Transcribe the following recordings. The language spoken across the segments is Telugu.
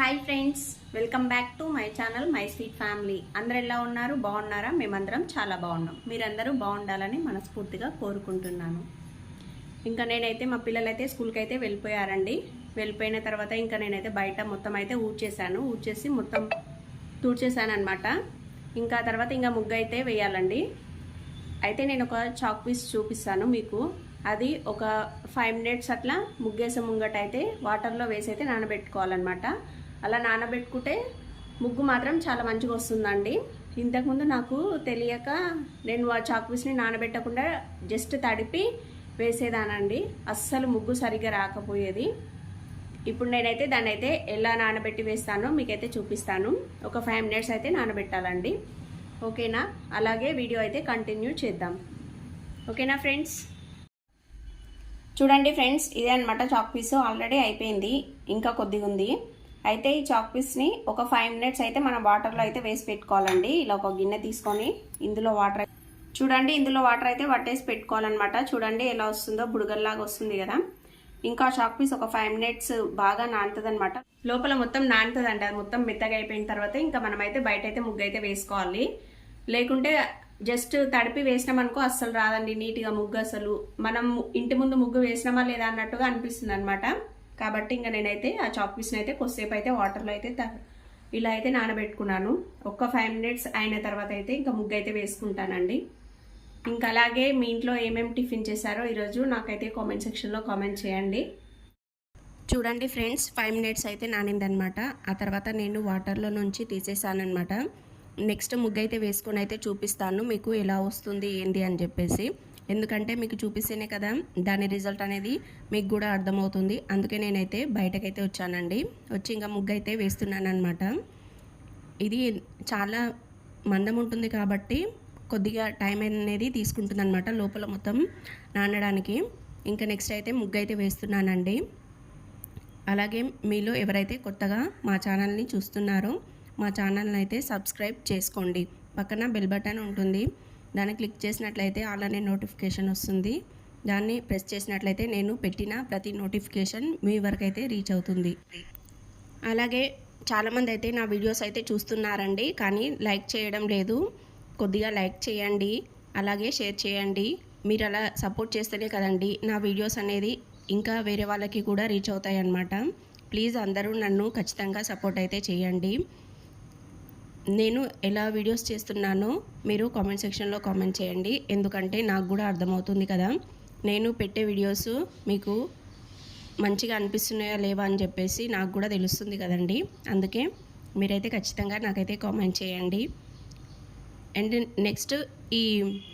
Hi friends welcome back to my channel my sweet family అందరు ఎలా ఉన్నారు? బాగున్నారా? మేమందరం చాలా బాగున్నాం. మీరందరూ బాగుండాలని మనస్ఫూర్తిగా కోరుకుంటున్నాను. ఇంకా నేనైతే మా పిల్లలైతే స్కూల్కి అయితే వెళ్ళిపోయారండి. వెళ్ళిపోయిన తర్వాత ఇంకా నేనైతే బయట మొత్తం అయితే ఊడ్చేసాను ఊడ్చేసి మొత్తం తూడ్చేసానమాట అనమాట ఇంకా తర్వాత ఇంకా ముగ్గు అయితే వేయాలండి. అయితే నేను ఒక చాక్ పీస్ చూపిస్తాను మీకు. అది ఒక ఫైవ్ మినిట్స్ అట్లా ముగ్గేసే ముంగట అయితే వాటర్లో వేసి అయితే నానబెట్టుకోవాలన్నమాట. అలా నానబెట్టుకుంటే ముగ్గు మాత్రం చాలా మంచిగా వస్తుందండి. ఇంతకుముందు నాకు తెలియక నేను ఆ చాక్ పీస్ని నానబెట్టకుండా జస్ట్ తడిపి వేసేదానండి. అస్సలు ముగ్గు సరిగ్గా రాకపోయేది. ఇప్పుడు నేనైతే దాన్ని అయితే ఎలా నానబెట్టి వేస్తానో మీకైతే చూపిస్తాను. ఒక ఫైవ్ మినిట్స్ అయితే నానబెట్టాలండి. ఓకేనా? అలాగే వీడియో అయితే కంటిన్యూ చేద్దాం. ఓకేనా ఫ్రెండ్స్? చూడండి ఫ్రెండ్స్ ఇదే అనమాట చాక్ పీస్ ఆల్రెడీ అయిపోయింది. ఇంకా కొద్దిగా ఉంది అయితే ఈ చాక్ పీస్ని ఒక ఫైవ్ మినిట్స్ అయితే మనం వాటర్లో అయితే వేసి పెట్టుకోవాలండి. ఇలా ఒక గిన్నె తీసుకొని ఇందులో వాటర్ చూడండి ఇందులో వాటర్ అయితే పట్టేసి పెట్టుకోవాలన్నమాట. చూడండి ఎలా వస్తుందో బుడగల్లాగా వస్తుంది కదా. ఇంకా చాక్ పీస్ ఒక ఫైవ్ మినిట్స్ బాగా నానుతుందనమాట లోపల మొత్తం నానుతుందండి అది మొత్తం మెత్తగా అయిపోయిన తర్వాత ఇంకా మనమైతే బయట అయితే ముగ్గు అయితే వేసుకోవాలి. లేకుంటే జస్ట్ తడిపి వేసినామనుకో అస్సలు రాదండి. నీట్గా ముగ్గు అసలు మనం ఇంటి ముందు ముగ్గు వేసినామా లేదా అన్నట్టుగా అనిపిస్తుంది అనమాట కాబట్టి ఇంకా నేనైతే ఆ చాక్ పీస్ని అయితే కొద్దిసేపు అయితే వాటర్లో అయితే త- ఇలా అయితే నానబెట్టుకున్నాను. ఒక్క ఫైవ్ మినిట్స్ అయిన తర్వాత అయితే ఇంకా ముగ్గు అయితే వేసుకుంటానండి. ఇంకా అలాగే మీ ఇంట్లో ఏమేమి టిఫిన్ చేశారో ఈరోజు నాకైతే కామెంట్ సెక్షన్లో కామెంట్ చేయండి. చూడండి ఫ్రెండ్స్ ఫైవ్ మినిట్స్ అయితే నానిందనమాట. ఆ తర్వాత నేను వాటర్లో నుంచి తీసేసానమాట నెక్స్ట్ ముగ్గు అయితే వేసుకొని అయితే చూపిస్తాను మీకు ఎలా వస్తుంది ఏంటి అని చెప్పేసి. ఎందుకంటే మీకు చూపిస్తేనే కదా దాని రిజల్ట్ అనేది మీకు కూడా అర్థమవుతుంది. అందుకే నేనైతే బయటకైతే వచ్చానండి. వచ్చి ఇంకా ముగ్గు అయితే వేస్తున్నాను అనమాట ఇది చాలా మందం ఉంటుంది కాబట్టి కొద్దిగా టైం అనేది తీసుకుంటుంది అనమాట లోపల మొత్తం నానడానికి. ఇంకా నెక్స్ట్ అయితే ముగ్గు అయితే వేస్తున్నానండి. అలాగే మీలో ఎవరైతే కొత్తగా మా ఛానల్ని చూస్తున్నారో మా ఛానల్ని అయితే సబ్స్క్రైబ్ చేసుకోండి. పక్కన బెల్ బటన్ ఉంటుంది. దాన్ని క్లిక్ చేసినట్లయితే అలానే నోటిఫికేషన్ వస్తుంది. దాన్ని ప్రెస్ చేసినట్లయితే నేను పెట్టిన ప్రతి నోటిఫికేషన్ మీ వరకు అయితే రీచ్ అవుతుంది. అలాగే చాలామంది అయితే నా వీడియోస్ అయితే చూస్తున్నారండి. కానీ లైక్ చేయడం లేదు. కొద్దిగా లైక్ చేయండి. అలాగే షేర్ చేయండి. మీరు అలా సపోర్ట్ చేస్తేనే కదండి నా వీడియోస్ అనేది ఇంకా వేరే వాళ్ళకి కూడా రీచ్ అవుతాయి అన్నమాట ప్లీజ్ అందరూ నన్ను ఖచ్చితంగా సపోర్ట్ అయితే చేయండి. నేను ఎలా వీడియోస్ చేస్తున్నానో మీరు కామెంట్ సెక్షన్లో కామెంట్ చేయండి. ఎందుకంటే నాకు కూడా అర్థమవుతుంది కదా. నేను పెట్టే వీడియోస్ మీకు మంచిగా అనిపిస్తున్నాయా లేవా అని చెప్పేసి నాకు కూడా తెలుస్తుంది కదండి. అందుకే మీరైతే ఖచ్చితంగా నాకైతే కామెంట్ చేయండి. అండ్ నెక్స్ట్ ఈ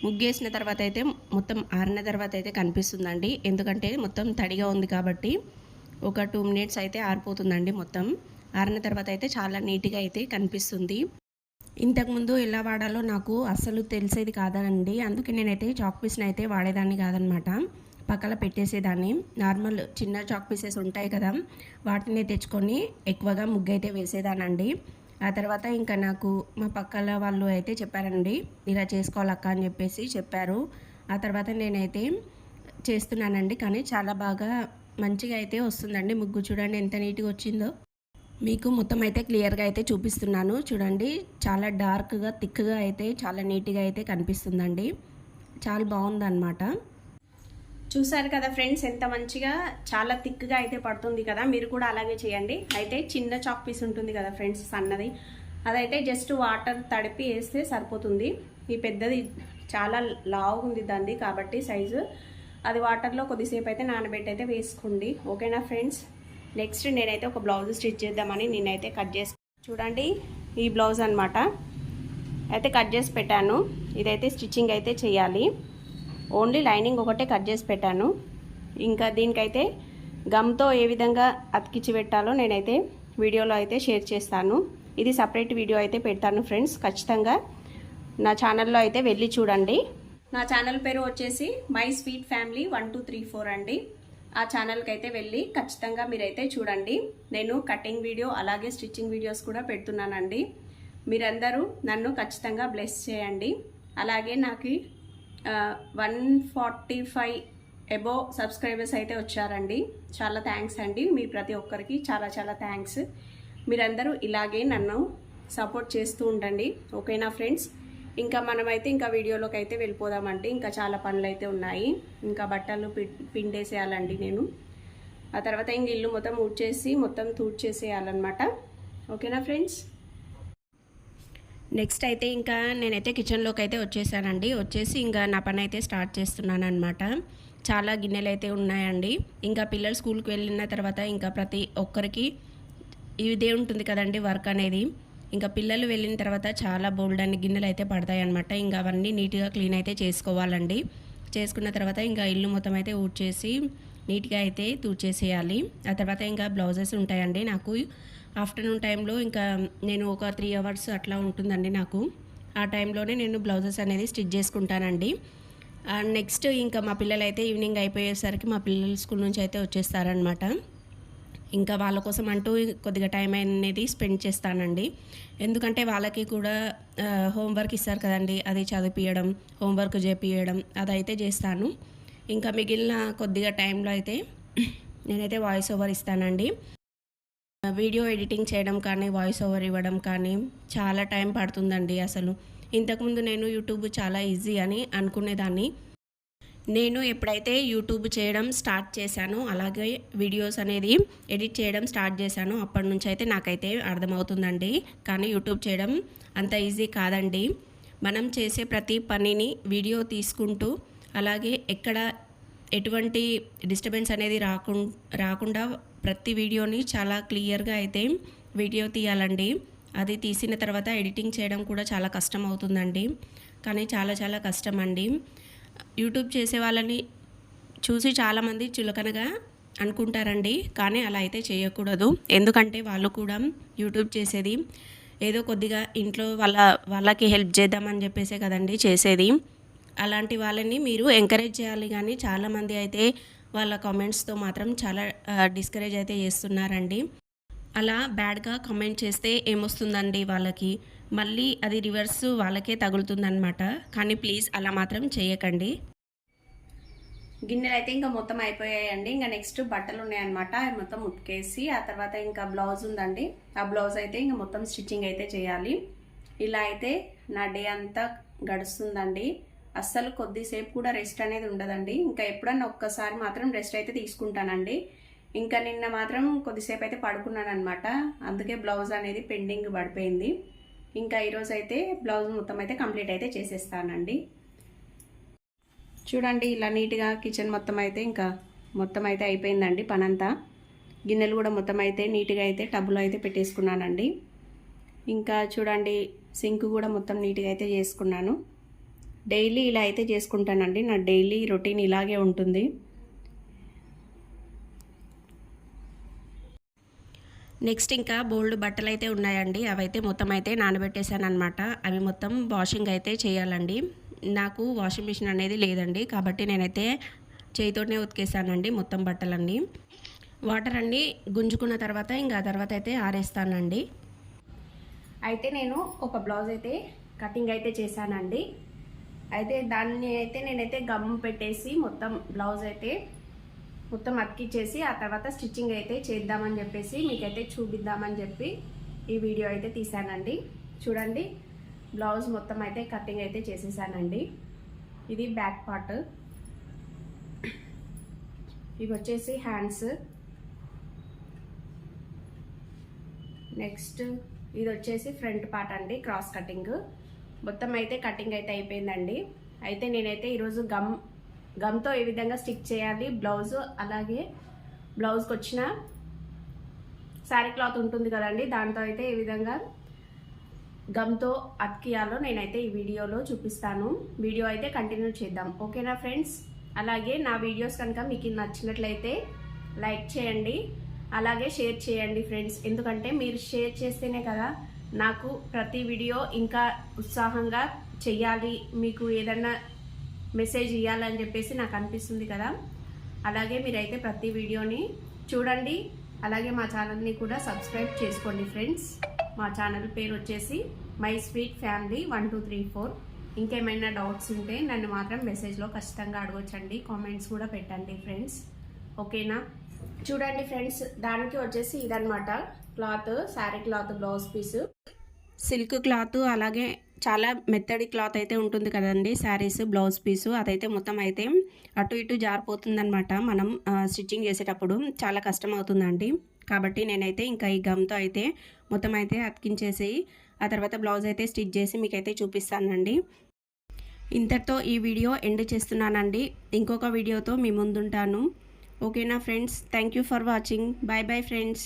ముగ్గేసిన తర్వాత అయితే మొత్తం ఆరిన తర్వాత అయితే కనిపిస్తుందండి. ఎందుకంటే మొత్తం తడిగా ఉంది కాబట్టి ఒక టూ మినిట్స్ అయితే ఆరిపోతుందండి మొత్తం. ఆరిన తర్వాత అయితే చాలా నీట్గా అయితే కనిపిస్తుంది. ఇంతకుముందు ఎలా వాడాలో నాకు అస్సలు తెలిసేది కాదండి అందుకే నేనైతే చాక్ పీస్ని అయితే వాడేదాన్ని కాదనమాట. పక్కన పెట్టేసేదాన్ని. నార్మల్ చిన్న చాక్ పీసెస్ ఉంటాయి కదా వాటిని తెచ్చుకొని ఎక్కువగా ముగ్గు అయితే వేసేదానండి. ఆ తర్వాత ఇంకా నాకు మా పక్కల వాళ్ళు అయితే చెప్పారండి ఇలా చేసుకోవాలక్క అని చెప్పేసి చెప్పారు. ఆ తర్వాత నేనైతే చేస్తున్నానండి కానీ చాలా బాగా మంచిగా అయితే వస్తుందండి ముగ్గు. చూడండి ఎంత నీట్గా వచ్చిందో. మీకు మొత్తం అయితే క్లియర్గా అయితే చూపిస్తున్నాను. చూడండి చాలా డార్క్గా థిక్గా అయితే చాలా నీట్గా అయితే కనిపిస్తుందండి. చాలా బాగుందన్నమాట. చూసారు కదా ఫ్రెండ్స్ ఎంత మంచిగా చాలా థిక్గా అయితే పడుతుంది కదా. మీరు కూడా అలాగే చేయండి. అయితే చిన్న చాక్ పీస్ ఉంటుంది కదా ఫ్రెండ్స్ సన్నది. అదైతే జస్ట్ వాటర్ తడిపి వేస్తే సరిపోతుంది. ఈ పెద్దది చాలా లావు ఉంది దాన్ని కాబట్టి సైజు. అది వాటర్లో కొద్దిసేపు అయితే నానబెట్టి అయితే వేసుకోండి. ఓకేనా ఫ్రెండ్స్? నెక్స్ట్ నేనైతే ఒక బ్లౌజ్ స్టిచ్ చేద్దామని నేనైతే కట్ చేసి చూడండి ఈ బ్లౌజ్ అనమాట అయితే కట్ చేసి పెట్టాను. ఇదైతే స్టిచ్చింగ్ అయితే చేయాలి. ఓన్లీ లైనింగ్ ఒకటే కట్ చేసి పెట్టాను. ఇంకా దీనికైతే గమ్తో ఏ విధంగా అతికించి పెట్టాలో నేనైతే వీడియోలో అయితే షేర్ చేస్తాను. ఇది సపరేట్ వీడియో అయితే పెడతాను ఫ్రెండ్స్. ఖచ్చితంగా నా ఛానల్లో అయితే వెళ్ళి చూడండి. నా ఛానల్ పేరు వచ్చేసి my sweet family one two three four అండి. ఆ ఛానల్కి అయితే వెళ్ళి ఖచ్చితంగా మీరైతే చూడండి. నేను కటింగ్ వీడియో అలాగే స్టిచ్చింగ్ వీడియోస్ కూడా పెడుతున్నానండి. మీరందరూ నన్ను ఖచ్చితంగా బ్లెస్ చేయండి. అలాగే నాకు one forty five above subscribers అయితే వచ్చారండి. చాలా థ్యాంక్స్ అండి. మీ ప్రతి ఒక్కరికి చాలా చాలా థ్యాంక్స్ మీరందరూ ఇలాగే నన్ను సపోర్ట్ చేస్తూ ఉండండి. ఓకేనా ఫ్రెండ్స్ ఇంకా మనమైతే ఇంకా వీడియోలోకి అయితే వెళ్ళిపోదామంటే ఇంకా చాలా పనులు అయితే ఉన్నాయి. ఇంకా బట్టలు పి- పిండేసేయాలండి నేను. ఆ తర్వాత ఇంక ఇల్లు మొత్తం ఊడ్చేసి మొత్తం తూడ్చేసేయాలన్నమాట. ఓకేనా ఫ్రెండ్స్? నెక్స్ట్ అయితే ఇంకా నేనైతే కిచెన్లోకి అయితే వచ్చేసానండి. వచ్చేసి ఇంకా నా పని అయితే స్టార్ట్ చేస్తున్నాను అనమాట చాలా గిన్నెలు అయితే ఉన్నాయండి. ఇంకా పిల్లలు స్కూల్కి వెళ్ళిన తర్వాత ఇంకా ప్రతి ఒక్కరికి ఇదే ఉంటుంది కదండి వర్క్ అనేది. ఇంకా పిల్లలు వెళ్ళిన తర్వాత చాలా బోల్డ్ అని గిన్నెలు అయితే పడతాయి అనమాట ఇంకా అవన్నీ నీట్గా క్లీన్ అయితే చేసుకోవాలండి. చేసుకున్న తర్వాత ఇంకా ఇల్లు మొత్తం అయితే ఊడ్చేసి నీట్గా అయితే తూడ్చేసేయాలి. ఆ తర్వాత ఇంకా బ్లౌజెస్ ఉంటాయండి నాకు. ఆఫ్టర్నూన్ టైంలో ఇంకా నేను ఒక త్రీ అవర్స్ అట్లా ఉంటుందండి నాకు. ఆ టైంలోనే నేను బ్లౌజెస్ అనేది స్టిచ్ చేసుకుంటానండి. నెక్స్ట్ ఇంకా మా పిల్లలు అయితే ఈవినింగ్ అయిపోయేసరికి మా పిల్లలు స్కూల్ నుంచి అయితే వచ్చేస్తారనమాట ఇంకా వాళ్ళ కోసం అంటూ కొద్దిగా టైం అనేది స్పెండ్ చేస్తానండి. ఎందుకంటే వాళ్ళకి కూడా హోంవర్క్ ఇస్తారు కదండి. అది చదివిపించడం హోంవర్క్ చేపియడం అదైతే చేస్తాను. ఇంకా మిగిలిన కొద్దిగా టైంలో అయితే నేనైతే వాయిస్ ఓవర్ ఇస్తానండి. వీడియో ఎడిటింగ్ చేయడం కానీ వాయిస్ ఓవర్ ఇవ్వడం కానీ చాలా టైం పడుతుందండి అసలు. ఇంతకుముందు నేను యూట్యూబ్ చాలా ఈజీ అని అనుకునేదాన్ని. నేను ఎప్పుడైతే యూట్యూబ్ చేయడం స్టార్ట్ చేశానో అలాగే వీడియోస్ అనేది ఎడిట్ చేయడం స్టార్ట్ చేశానో అప్పటి నుంచి అయితే నాకైతే అర్థమవుతుందండి. కానీ యూట్యూబ్ చేయడం అంత ఈజీ కాదండి. మనం చేసే ప్రతి పనిని వీడియో తీసుకుంటూ అలాగే ఎక్కడ ఎటువంటి డిస్టర్బెన్స్ అనేది రాకుం రాకుండా ప్రతి వీడియోని చాలా క్లియర్గా అయితే వీడియో తీయాలండి. అది తీసిన తర్వాత ఎడిటింగ్ చేయడం కూడా చాలా కష్టం అవుతుందండి కానీ చాలా చాలా కష్టం అండి యూట్యూబ్ చేసే వాళ్ళని చూసి చాలామంది చులకనగా అనుకుంటారండి. కానీ అలా అయితే చేయకూడదు. ఎందుకంటే వాళ్ళు కూడా యూట్యూబ్ చేసేది ఏదో కొద్దిగా ఇంట్లో వాళ్ళ వాళ్ళకి హెల్ప్ చేద్దామని చెప్పేసే కదండి చేసేది. అలాంటి వాళ్ళని మీరు ఎంకరేజ్ చేయాలి. కానీ చాలామంది అయితే వాళ్ళ కామెంట్స్తో మాత్రం చాలా డిస్కరేజ్ అయితే చేస్తున్నారండి. అలా బ్యాడ్గా కమెంట్ చేస్తే ఏమొస్తుందండి వాళ్ళకి? మళ్ళీ అది రివర్స్ వాళ్ళకే తగులుతుందనమాట కానీ ప్లీజ్ అలా మాత్రం చేయకండి. గిన్నెలు అయితే ఇంకా మొత్తం అయిపోయాయండి. ఇంకా నెక్స్ట్ బట్టలు ఉన్నాయన్నమాట. అవి మొత్తం ఉతికేసి ఆ తర్వాత ఇంకా బ్లౌజ్ ఉందండి. ఆ బ్లౌజ్ అయితే ఇంకా మొత్తం స్టిచ్చింగ్ అయితే చేయాలి. ఇలా అయితే నా డే అంతా గడుస్తుందండి. అస్సలు కొద్దిసేపు కూడా రెస్ట్ అనేది ఉండదండి. ఇంకా ఎప్పుడన్నా ఒక్కసారి మాత్రం రెస్ట్ అయితే తీసుకుంటానండి. ఇంకా నిన్న మాత్రం కొద్దిసేపు అయితే పడుకున్నాను అనమాట అందుకే బ్లౌజ్ అనేది పెండింగ్ పడిపోయింది. ఇంకా ఈరోజు అయితే బ్లౌజ్ మొత్తం అయితే కంప్లీట్ అయితే చేసేస్తానండి. చూడండి ఇలా నీట్గా కిచెన్ మొత్తం అయితే ఇంకా మొత్తం అయితే అయిపోయిందండి పనంతా. గిన్నెలు కూడా మొత్తం అయితే నీట్గా అయితే టబ్బులో అయితే పెట్టేసుకున్నానండి. ఇంకా చూడండి సింక్ కూడా మొత్తం నీట్గా అయితే చేసుకున్నాను. డైలీ ఇలా అయితే చేసుకుంటానండి. నా డైలీ రొటీన్ ఇలాగే ఉంటుంది. నెక్స్ట్ ఇంకా బోల్డ్ బట్టలు అయితే ఉన్నాయండి. అవైతే మొత్తం అయితే నానబెట్టేశాను అనమాట అవి మొత్తం వాషింగ్ అయితే చేయాలండి. నాకు వాషింగ్ మిషన్ అనేది లేదండి. కాబట్టి నేనైతే చేయితోనే ఉతికేసానండి మొత్తం బట్టలన్నీ. వాటర్ అన్నీ గుంజుకున్న తర్వాత ఇంకా తర్వాత అయితే ఆరేస్తానండి. అయితే నేను ఒక బ్లౌజ్ అయితే కటింగ్ అయితే చేశానండి. అయితే దాన్ని అయితే నేనైతే గమ్ పెట్టేసి మొత్తం బ్లౌజ్ అయితే మొత్తం అతికిచ్చేసి ఆ తర్వాత స్టిచ్చింగ్ అయితే చేద్దామని చెప్పేసి మీకైతే చూపిద్దామని చెప్పి ఈ వీడియో అయితే తీసానండి చూడండి బ్లౌజ్ మొత్తం అయితే కటింగ్ అయితే చేసేసానండి. ఇది బ్యాక్ పార్ట్. ఇవి వచ్చేసి హ్యాండ్స్. నెక్స్ట్ ఇది వచ్చేసి ఫ్రంట్ పార్ట్ అండి క్రాస్ కటింగ్. మొత్తం అయితే కటింగ్ అయితే అయిపోయిందండి. అయితే నేనైతే ఈరోజు గమ్ గమ్తో ఏ విధంగా స్టిక్ చేయాలి బ్లౌజ్ అలాగే బ్లౌజ్కి వచ్చిన శారీ క్లాత్ ఉంటుంది కదండి దాంతో అయితే ఏ విధంగా గమ్తో అతికియాలో నేనైతే ఈ వీడియోలో చూపిస్తాను. వీడియో అయితే కంటిన్యూ చేద్దాం. ఓకేనా ఫ్రెండ్స్? అలాగే నా వీడియోస్ కనుక మీకు నచ్చినట్లయితే లైక్ చేయండి అలాగే షేర్ చేయండి ఫ్రెండ్స్. ఎందుకంటే మీరు షేర్ చేస్తేనే కదా నాకు ప్రతి వీడియో ఇంకా ఉత్సాహంగా చెయ్యాలి. మీకు ఏదన్నా మెసేజ్ ఇవ్వాలని చెప్పేసి నాకు అనిపిస్తుంది కదా. అలాగే మీరైతే ప్రతి వీడియోని చూడండి. అలాగే మా ఛానల్ని కూడా సబ్స్క్రైబ్ చేసుకోండి ఫ్రెండ్స్. మా ఛానల్ పేరు వచ్చేసి my sweet family one two three four. ఇంకేమైనా డౌట్స్ ఉంటే నన్ను మాత్రం మెసేజ్లో ఖచ్చితంగా అడగొచ్చండి. కామెంట్స్ కూడా పెట్టండి ఫ్రెండ్స్. ఓకేనా? చూడండి ఫ్రెండ్స్ దానికి వచ్చేసి ఇదనమాట cloth sari cloth blouse piece. Silk cloth అలాగే చాలా మెత్తడి క్లాత్ అయితే ఉంటుంది కదండి. శారీస్ బ్లౌజ్ పీసు అదైతే మొత్తం అయితే అటు ఇటు జారిపోతుందనమాట మనం స్టిచ్చింగ్ చేసేటప్పుడు చాలా కష్టం అవుతుందండి కాబట్టి నేనైతే ఇంకా ఈ గమ్తో అయితే మొత్తం అయితే అతికించేసి ఆ తర్వాత బ్లౌజ్ అయితే స్టిచ్ చేసి మీకైతే చూపిస్తానండి. ఇంతటితో ఈ వీడియో ఎండ్ చేస్తున్నానండి. ఇంకొక వీడియోతో మీ ముందుంటాను. ఓకేనా friends? Thank you for watching. Bye bye friends.